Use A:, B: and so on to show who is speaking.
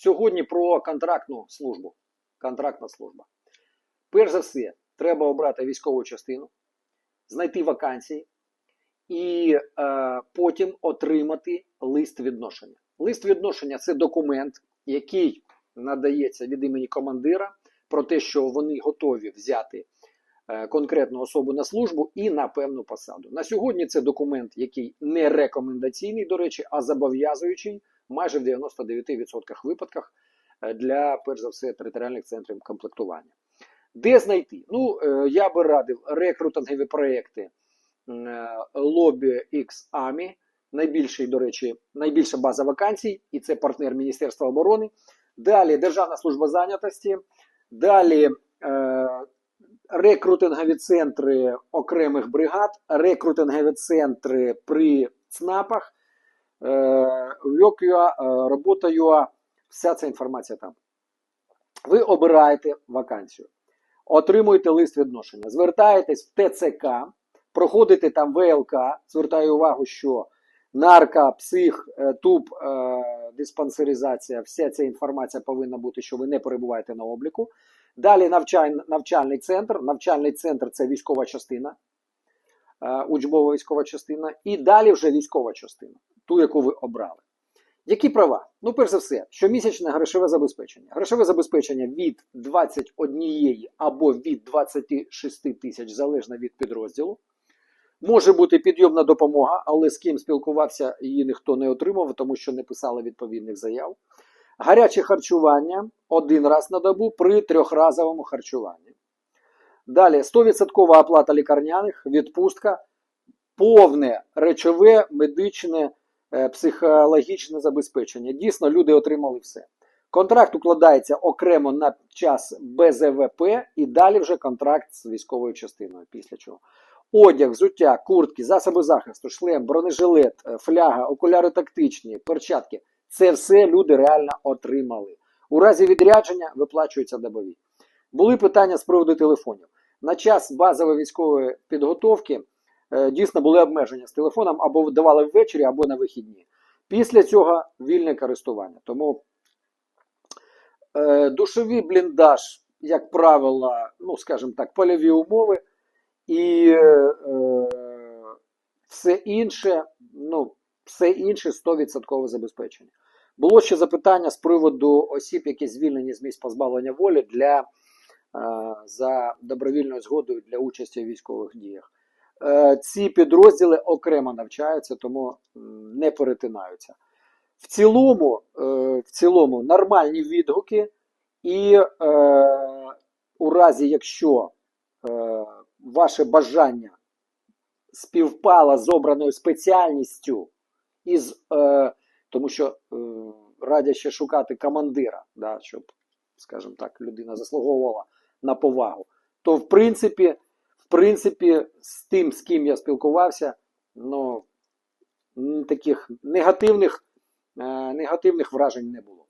A: Сьогодні про контрактну службу. Контрактна служба. Перш за все, треба обрати військову частину, знайти вакансії і е, потім отримати лист відношення. Лист відношення це документ, який надається від імені командира про те, що вони готові взяти е, конкретну особу на службу і на певну посаду. На сьогодні це документ, який не рекомендаційний, до речі, а зобов'язуючий майже в 99% випадках е, для, перш за все, територіальних центрів комплектування. Де знайти? Ну, е, я би радив рекрутингові проекти Lobby X Army, найбільший, до речі, найбільша база вакансій, і це партнер Міністерства оборони. Далі Державна служба зайнятості, далі е, рекрутингові центри окремих бригад, рекрутингові центри при ЦНАПах, е, ВьокЮА, е, вся ця інформація там. Ви обираєте вакансію, отримуєте лист відношення, звертаєтесь в ТЦК, проходите там ВЛК, звертаю увагу, що нарка, псих, е, туб, диспансеризація, вся ця інформація повинна бути, що ви не перебуваєте на обліку. Далі навчальний центр. Навчальний центр це військова частина, учбова військова частина. І далі вже військова частина, ту, яку ви обрали. Які права? Ну, перш за все, щомісячне грошове забезпечення. Грошове забезпечення від 21 або від 26 тисяч, залежно від підрозділу. Може бути підйомна допомога, але з ким спілкувався, її ніхто не отримав, тому що не писали відповідних заяв. Гаряче харчування один раз на добу при трьохразовому харчуванні. Далі 100% оплата лікарняних, відпустка, повне речове, медичне, е, психологічне забезпечення. Дійсно, люди отримали все. Контракт укладається окремо на час БЗВП і далі вже контракт з військовою частиною. Після чого одяг, взуття, куртки, засоби захисту, шлем, бронежилет, е, фляга, окуляри тактичні, перчатки це все люди реально отримали. У разі відрядження виплачуються добові. Були питання з приводу телефонів. На час базової військової підготовки е, дійсно були обмеження з телефоном або давали ввечері, або на вихідні. Після цього вільне користування. Тому е, душовий бліндаж, як правило, ну, скажімо так, польові умови і е, все інше, ну, все інше 100% забезпечення. Було ще запитання з приводу осіб, які звільнені з місць позбавлення волі для, за добровільною згодою для участі у військових діях. Е, ці підрозділи окремо навчаються, тому не перетинаються. В цілому, е, в цілому нормальні відгуки, і е, у разі, якщо е, ваше бажання співпало з обраною спеціальністю, із, е, тому що е, радять ще шукати командира, да, щоб, скажімо так, людина заслуговувала на повагу, то в принципі, в принципі, з тим, з ким я спілкувався, ну, таких негативних, е, негативних вражень не було.